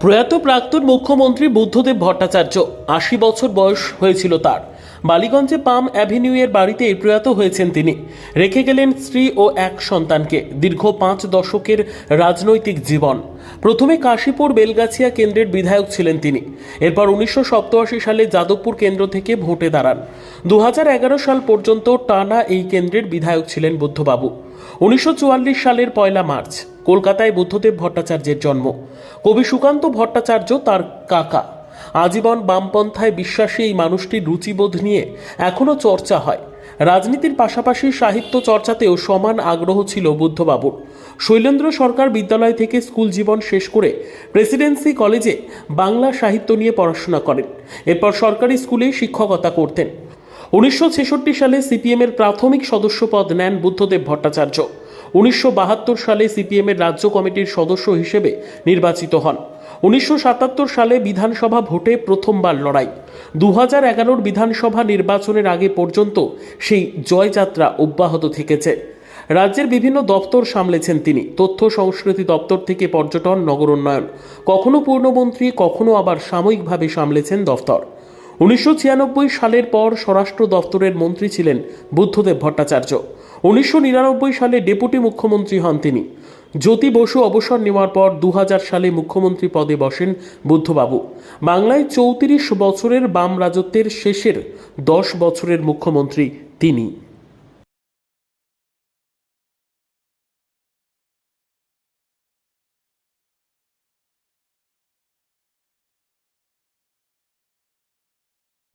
প্রয়াত প্রাক্তন মুখ্যমন্ত্রী বুদ্ধদেব ভট্টাচার্য। আশি বছর বয়স হয়েছিল তার। বালিগঞ্জে পাম অ্যাভিনিউয়ের বাড়িতেই প্রয়াত হয়েছেন তিনি। রেখে গেলেন স্ত্রী ও এক সন্তানকে। দীর্ঘ পাঁচ দশকের রাজনৈতিক জীবন। প্রথমে কাশীপুর বেলগাছিয়া কেন্দ্রের বিধায়ক ছিলেন তিনি। এরপর উনিশশো সালে যাদবপুর কেন্দ্র থেকে ভোটে দাঁড়ান। দু হাজার এগারো সাল পর্যন্ত টানা এই কেন্দ্রের বিধায়ক ছিলেন বুদ্ধবাবু। উনিশশো চুয়াল্লিশ সালের পয়লা মার্চ, কলকাতায় বুদ্ধদেব ভট্টাচার্যের জন্ম। কবি সুকান্ত ভট্টাচার্য তার কাকা। আজীবন বামপন্থায় বিশ্বাসী এই মানুষটির রুচিবোধ নিয়ে এখনও চর্চা হয়। রাজনীতির পাশাপাশি সাহিত্য চর্চাতেও সমান আগ্রহ ছিল বুদ্ধবাবুর। শৈলেন্দ্র সরকার বিদ্যালয় থেকে স্কুল জীবন শেষ করে প্রেসিডেন্সি কলেজে বাংলা সাহিত্য নিয়ে পড়াশোনা করেন। এরপর সরকারি স্কুলে শিক্ষকতা করতেন। উনিশশো ছেষট্টি সালে সিপিএমের প্রাথমিক সদস্য পদ নেন বুদ্ধদেব ভট্টাচার্য। উনিশশো বাহাত্তর সালে সিপিএমের রাজ্য কমিটির সদস্য হিসেবে নির্বাচিত হন। উনিশশো সাতাত্তর সালে বিধানসভা ভোটে প্রথমবার লড়াই। দু হাজার বিধানসভা নির্বাচনের আগে পর্যন্ত সেই জয়যাত্রা অব্যাহত থেকেছে। রাজ্যের বিভিন্ন দপ্তর সামলেছেন তিনি। তথ্য সংস্কৃতি দপ্তর থেকে পর্যটন, নগর উন্নয়ন। কখনো পূর্ণমন্ত্রী, কখনো আবার সাময়িকভাবে সামলেছেন দফতর। উনিশশো ছিয়ানব্বই সালের পর স্বরাষ্ট্র দপ্তরের মন্ত্রী ছিলেন বুদ্ধদেব ভট্টাচার্য। উনিশশো নিরানব্বই সালে ডেপুটি মুখ্যমন্ত্রী হন তিনি। জ্যোতি বসু অবসর নেওয়ার পর দু হাজার সালে মুখ্যমন্ত্রী পদে বসেন বুদ্ধবাবু। বাংলায় চৌত্রিশ বছরের বাম রাজত্বের শেষের দশ বছরের মুখ্যমন্ত্রী তিনি।